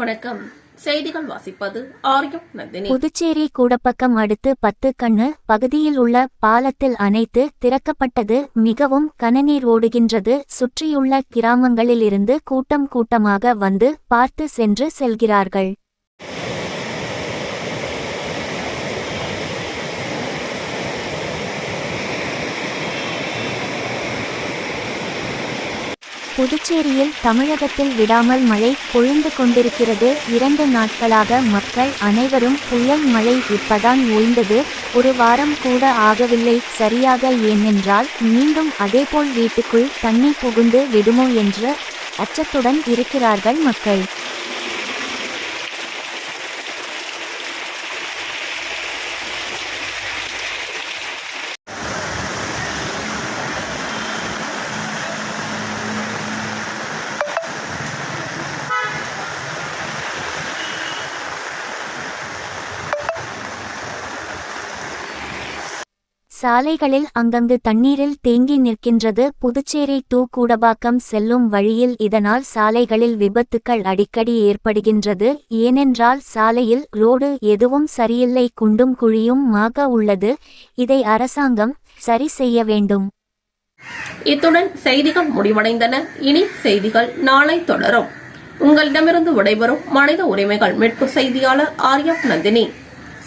வணக்கம். செய்திகள் வாசிப்பது ஆரியம் நந்தினி. புதுச்சேரி கூடப்பக்கம் அடுத்து பத்து கண்ணு பகுதியில் உள்ள பாலத்தில் அணைத்து திறக்கப்பட்டது மிகவும் கனநீர் ஓடுகின்றது. சுற்றியுள்ள கிராமங்களிலிருந்து கூட்டம் கூட்டமாக வந்து பார்த்து சென்று செல்கிறார்கள். புதுச்சேரியில் தமிழகத்தில் விடாமல் மழை பொழிந்து கொண்டிருக்கிறது. இரண்டு நாட்களாக மக்கள் அனைவரும் புயல் மழை இப்பதான் ஓய்ந்தது. ஒரு வாரம் கூட ஆகவில்லை. சரியாக ஏனென்றால் மீண்டும் அதேபோல் வீட்டுக்குள் தண்ணி புகுந்து விடுமோ என்ற அச்சத்துடன் இருக்கிறார்கள் மக்கள். சாலைகளில் அங்கங்கு தண்ணீரில் தேங்கி நிற்கின்றது. புதுச்சேரி டூ கூடபாக்கம் செல்லும் வழியில் இதனால் சாலைகளில் விபத்துக்கள் அடிக்கடி ஏற்படுகின்றது. ஏனென்றால் சாலையில் ரோடு எதுவும் சரியில்லை குண்டும் குழியும் மாக உள்ளது. இதை அரசாங்கம் சரி செய்ய வேண்டும். இத்துடன் செய்திகள் முடிவடைந்தன. இனி செய்திகள் நாளை தொடரும். உங்களிடமிருந்து விடைபெறும் மனித உரிமைகள் மீட்பு செய்தியாளர் ஆர்யா நந்தினி.